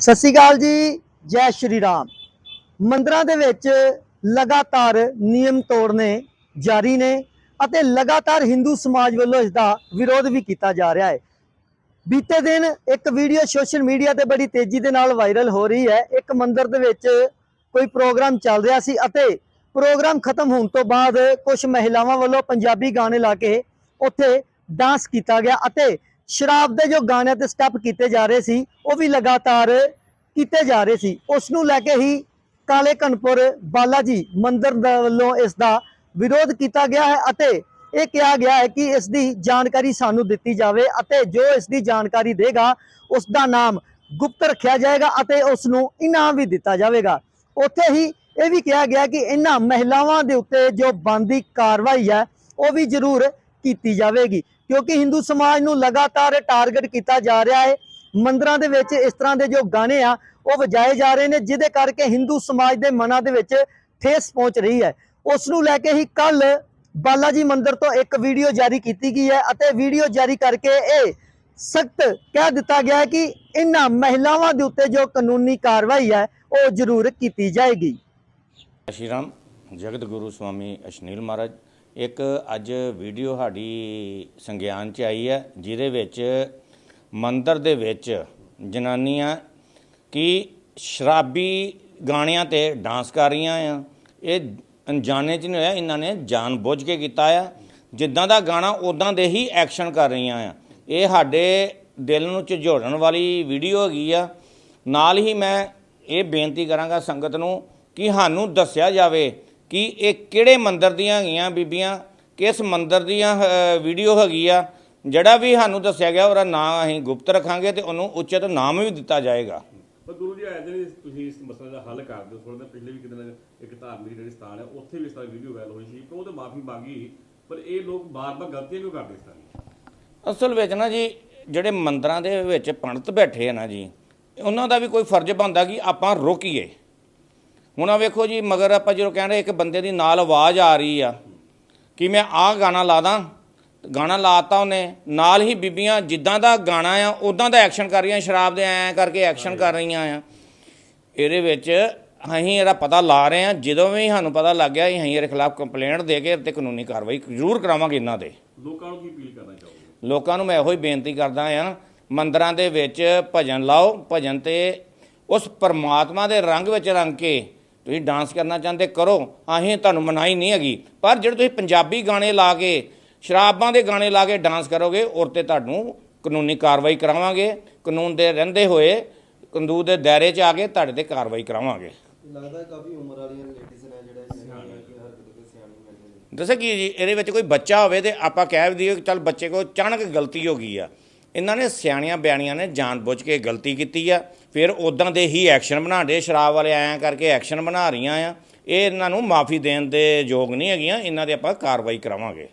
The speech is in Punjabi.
ਸਤਿ ਸ਼੍ਰੀ ਅਕਾਲ ਜੀ, ਜੈ ਸ਼੍ਰੀ ਰਾਮ। ਮੰਦਰਾਂ ਦੇ ਵਿੱਚ ਲਗਾਤਾਰ ਨਿਯਮ ਤੋੜਨੇ ਜਾਰੀ ਨੇ ਅਤੇ ਲਗਾਤਾਰ ਹਿੰਦੂ ਸਮਾਜ ਵੱਲੋਂ ਇਸ ਦਾ ਵਿਰੋਧ ਵੀ ਕੀਤਾ ਜਾ ਰਿਹਾ ਹੈ। ਬੀਤੇ ਦਿਨ ਇੱਕ ਵੀਡੀਓ ਸੋਸ਼ਲ ਮੀਡੀਆ ਤੇ ਬੜੀ ਤੇਜ਼ੀ ਦੇ ਨਾਲ ਵਾਇਰਲ ਹੋ ਰਹੀ ਹੈ। ਇੱਕ ਮੰਦਿਰ ਦੇ ਵਿੱਚ ਕੋਈ ਪ੍ਰੋਗਰਾਮ ਚੱਲ ਰਿਹਾ ਸੀ ਅਤੇ ਪ੍ਰੋਗਰਾਮ ਖਤਮ ਹੋਣ ਤੋਂ ਬਾਅਦ ਕੁਝ ਮਹਿਲਾਵਾਂ ਵੱਲੋਂ ਪੰਜਾਬੀ ਗਾਣੇ ਲਾ ਕੇ ਉੱਥੇ ਡਾਂਸ ਕੀਤਾ ਗਿਆ ਅਤੇ ਸ਼ਰਾਬ ਦੇ ਜੋ ਗਾਣਿਆਂ ਤੇ ਸਟੈਪ ਕੀਤੇ ਜਾ ਰਹੇ ਸੀ, ਉਹ ਵੀ ਲਗਾਤਾਰ ਕੀਤੇ ਜਾ ਰਹੇ ਸੀ। ਉਸ ਨੂੰ ਲੈ ਕੇ ਹੀ ਕਾਲੇ ਕਨਪੁਰ ਬਾਲਾ ਜੀ ਮੰਦਿਰ ਵੱਲੋਂ ਇਸ ਦਾ ਵਿਰੋਧ ਕੀਤਾ ਗਿਆ ਹੈ ਅਤੇ ਇਹ ਕਿਹਾ ਗਿਆ ਹੈ ਕਿ ਇਸ ਦੀ ਜਾਣਕਾਰੀ ਸਾਨੂੰ ਦਿੱਤੀ ਜਾਵੇ ਅਤੇ ਜੋ ਇਸ ਦੀ ਜਾਣਕਾਰੀ ਦੇਗਾ, ਉਸ ਦਾ ਨਾਮ ਗੁਪਤ ਰੱਖਿਆ ਜਾਏਗਾ ਅਤੇ ਉਸ ਨੂੰ ਇਨਾਮ ਵੀ ਦਿੱਤਾ ਜਾਵੇਗਾ। ਉੱਥੇ ਹੀ ਇਹ ਵੀ ਕਿਹਾ ਗਿਆ ਕਿ ਇਹਨਾਂ ਮਹਿਲਾਵਾਂ ਦੇ ਉੱਤੇ ਜੋ ਬੰਦੀ ਕਾਰਵਾਈ ਹੈ, ਉਹ ਵੀ ਜ਼ਰੂਰ ਕੀਤੀ ਜਾਵੇਗੀ। ਕਿਉਂਕਿ ਹਿੰਦੂ ਸਮਾਜ ਨੂੰ ਲਗਾਤਾਰ ਟਾਰਗੇਟ ਕੀਤਾ ਜਾ ਰਿਹਾ ਹੈ। ਮੰਦਰਾਂ ਦੇ ਵਿੱਚ ਇਸ ਤਰ੍ਹਾਂ ਦੇ ਜੋ ਗਾਣੇ ਆ, ਉਹ ਵਜਾਏ ਜਾ ਰਹੇ ਨੇ, ਜਿਹਦੇ ਕਰਕੇ ਹਿੰਦੂ ਸਮਾਜ ਦੇ ਮਨਾਂ ਦੇ ਵਿੱਚ ਠੇਸ ਪਹੁੰਚ ਰਹੀ ਹੈ। ਉਸ ਨੂੰ ਲੈ ਕੇ ਹੀ ਕੱਲ ਬਾਲਾ ਜੀ ਮੰਦਿਰ ਤੋਂ ਇੱਕ ਵੀਡੀਓ ਜਾਰੀ ਕੀਤੀ ਗਈ ਹੈ ਅਤੇ ਵੀਡੀਓ ਜਾਰੀ ਕਰਕੇ ਇਹ ਸਖਤ ਕਹਿ ਦਿੱਤਾ ਗਿਆ ਹੈ ਕਿ ਇਹਨਾਂ ਮਹਿਲਾਵਾਂ ਦੇ ਉੱਤੇ ਜੋ ਕਾਨੂੰਨੀ ਕਾਰਵਾਈ ਹੈ, ਉਹ ਜ਼ਰੂਰ ਕੀਤੀ ਜਾਏਗੀ। ਸ਼੍ਰੀ ਰਾਮ ਜਗਤ ਗੁਰੂ ਸਵਾਮੀ ਅਸ਼ਨੀਲ ਮਹਾਰਾਜ। ਇੱਕ ਅੱਜ ਵੀਡੀਓ ਸਾਡੀ ਸੰਗਿਆਨ ਚ ਆਈ ਹੈ, ਜਿਹਦੇ ਵਿੱਚ ਮੰਦਰ ਦੇ ਵਿੱਚ ਜਨਾਨੀਆਂ ਕੀ ਸ਼ਰਾਬੀ ਗਾਣਿਆਂ ਤੇ ਡਾਂਸ ਕਰ ਰਹੀਆਂ ਆ। ਇਹ ਅਣਜਾਣੇ ਚ ਨਹੀਂ ਹੋਇਆ, ਇਹਨਾਂ ਨੇ ਜਾਣ ਬੁੱਝ ਕੇ ਕੀਤਾ ਆ। ਜਿੱਦਾਂ ਦਾ ਗਾਣਾ ਉਦਾਂ ਦੇ ਹੀ ਐਕਸ਼ਨ ਕਰ ਰਹੀਆਂ ਆ। ਇਹ ਸਾਡੇ ਦਿਲ ਨੂੰ ਝਿਜੋੜਨ ਵਾਲੀ ਵੀਡੀਓ ਹੈਗੀ ਆ। ਨਾਲ ਹੀ ਮੈਂ ਇਹ ਬੇਨਤੀ ਕਰਾਂਗਾ ਸੰਗਤ ਨੂੰ ਕਿ ਸਾਨੂੰ ਦੱਸਿਆ ਜਾਵੇ ਕਿ ਇਹ ਕਿਹੜੇ ਮੰਦਿਰ ਦੀਆਂ ਹੈਗੀਆਂ ਬੀਬੀਆਂ ਕਿਸ ਮੰਦਿਰ ਦੀਆਂ ਵੀਡੀਓ ਹੈਗੀ ਆ ਜਿਹੜਾ ਵੀ ਸਾਨੂੰ ਦੱਸਿਆ ਗਿਆ ਉਹਦਾ ਨਾਮ ਅਸੀਂ ਗੁਪਤ ਰੱਖਾਂਗੇ ਤੇ ਉਹਨੂੰ ਉਚਿਤ ਨਾਮ ਵੀ ਦਿੱਤਾ ਜਾਏਗਾ। ਪਰ ਗੁਰੂ ਜੀ ਆਏ ਦਿਨ ਤੁਸੀਂ ਇਸ ਮਸਲੇ ਦਾ ਹੱਲ ਕਰ ਦਿਓ ਥੋੜਾ ਪਿਛਲੇ ਵੀ ਕਿਤੇ ਨਾ ਇੱਕ ਧਾਰਮਿਕ ਜਿਹੜੀ ਸਥਾਨ ਹੈ ਉੱਥੇ ਵੀ ਇਸ ਤਰ੍ਹਾਂ ਵੀਡੀਓ ਵਾਇਰਲ ਹੋਈ ਸੀ ਪਰ ਉਹ ਤੇ ਮਾਫੀ ਮੰਗੀ ਪਰ ਇਹ ਲੋਕ ਬਾਰ-ਬਾਰ ਗਲਤੀਆਂ ਕਿਉਂ ਕਰਦੇ ਇਸ ਤਰ੍ਹਾਂ ਅਸਲ ਵਿੱਚ ਨਾ ਜੀ ਜਿਹੜੇ ਮੰਦਰਾਂ ਦੇ ਵਿੱਚ ਪੰਡਤ ਬੈਠੇ ਆ ਨਾ ਜੀ ਉਹਨਾਂ ਦਾ ਵੀ ਕੋਈ ਫਰਜ਼ ਬਣਦਾ ਕਿ ਆਪਾਂ ਰੋਕੀਏ। ਹੁਣ ਆ ਵੇਖੋ ਜੀ ਮਗਰ ਆਪਾਂ ਜਦੋਂ ਕਹਿੰਦੇ ਇੱਕ ਬੰਦੇ ਦੀ ਨਾਲ ਆਵਾਜ਼ ਆ ਰਹੀ ਆ ਕਿ ਮੈਂ ਆਹ ਗਾਣਾ ਲਾ ਦਾਂ ਗਾਣਾ ਲਾਤਾ ਉਹਨੇ ਨਾਲ ਹੀ ਬੀਬੀਆਂ ਜਿੱਦਾਂ ਦਾ ਗਾਣਾ ਆ ਉਦਾਂ ਦਾ ਐਕਸ਼ਨ ਕਰ ਰਹੀਆਂ ਸ਼ਰਾਬ ਦੇ ਐਂ ਕਰਕੇ ਐਕਸ਼ਨ ਕਰ ਰਹੀਆਂ ਆ। ਇਹਦੇ ਵਿੱਚ ਅਸੀਂ ਇਹਦਾ ਪਤਾ ਲਾ ਰਹੇ ਆ ਜਦੋਂ ਵੀ ਸਾਨੂੰ ਪਤਾ ਲੱਗ ਗਿਆ ਅਸੀਂ ਇਹਦੇ ਖਿਲਾਫ ਕੰਪਲੇਂਟ ਦੇ ਕੇ ਤੇ ਕਾਨੂੰਨੀ ਕਾਰਵਾਈ ਜ਼ਰੂਰ ਕਰਾਵਾਂਗੇ ਇਹਨਾਂ ਦੇ ਲੋਕਾਂ ਨੂੰ ਕੀ ਅਪੀਲ ਕਰਨਾ ਚਾਹੋਗੇ? ਲੋਕਾਂ ਨੂੰ ਮੈਂ ਇਹੋ ਹੀ ਬੇਨਤੀ ਕਰਦਾ ਆ ਮੰਦਰਾਂ ਦੇ ਵਿੱਚ ਭਜਨ ਲਾਓ ਭਜਨ ਤੇ ਉਸ ਪਰਮਾਤਮਾ ਦੇ ਰੰਗ ਵਿੱਚ ਰੰਗ ਕੇ ਤੁਸੀਂ ਡਾਂਸ ਕਰਨਾ ਚਾਹੁੰਦੇ ਕਰੋ। ਅਸੀਂ ਤੁਹਾਨੂੰ ਮਨਾਈ ਨਹੀਂ ਹੈਗੀ। ਪਰ ਜਿਹੜੇ ਤੁਸੀਂ ਪੰਜਾਬੀ ਗਾਣੇ ਲਾ ਕੇ ਸ਼ਰਾਬਾਂ ਦੇ ਗਾਣੇ ਲਾ ਕੇ ਡਾਂਸ ਕਰੋਗੇ ਔਰ ਤੇ ਤੁਹਾਨੂੰ ਕਾਨੂੰਨੀ ਕਾਰਵਾਈ ਕਰਾਵਾਂਗੇ। ਕਾਨੂੰਨ ਦੇ ਰਹਿੰਦੇ ਹੋਏ ਕਾਨੂੰਨ ਦੇ ਦਾਇਰੇ 'ਚ ਆ ਕੇ ਤੁਹਾਡੇ ਤੇ ਕਾਰਵਾਈ ਕਰਾਵਾਂਗੇ। ਲੱਗਦਾ ਕਾਫੀ ਉਮਰ ਵਾਲੀਆਂ ਲੇਡੀਜ਼ ਨੇ ਜਿਹੜੇ ਸਿਆਣੀਆਂ ਕਿ ਜੀ ਇਹਦੇ ਵਿੱਚ ਕੋਈ ਬੱਚਾ ਹੋਵੇ ਤੇ ਆਪਾਂ ਕਹਿ ਦਈਏ ਚੱਲ ਬੱਚੇ ਕੋ ਅਚਾਨਕ ਗਲਤੀ ਹੋ ਗਈ ਆ। ਇਹਨਾਂ ਨੇ ਸਿਆਣੀਆਂ ਬਿਆਣੀਆਂ ਨੇ ਜਾਣਬੁੱਝ ਕੇ ਗਲਤੀ ਕੀਤੀ ਆ। ਫਿਰ ਉਦਾਂ ਦੇ ਹੀ ਐਕਸ਼ਨ ਬਣਾਉਂਦੇ ਸ਼ਰਾਬ ਵਾਲੇ ਐਂ ਕਰਕੇ ਐਕਸ਼ਨ ਬਣਾ ਰਹੀਆਂ ਆ। ਇਹ ਇਹਨਾਂ ਨੂੰ ਮਾਫੀ ਦੇਣ ਦੇ ਯੋਗ ਨਹੀਂ ਹੈਗੀਆਂ, ਇਹਨਾਂ ਦੇ ਆਪਾਂ ਕਾਰਵਾਈ ਕਰਾਵਾਂਗੇ।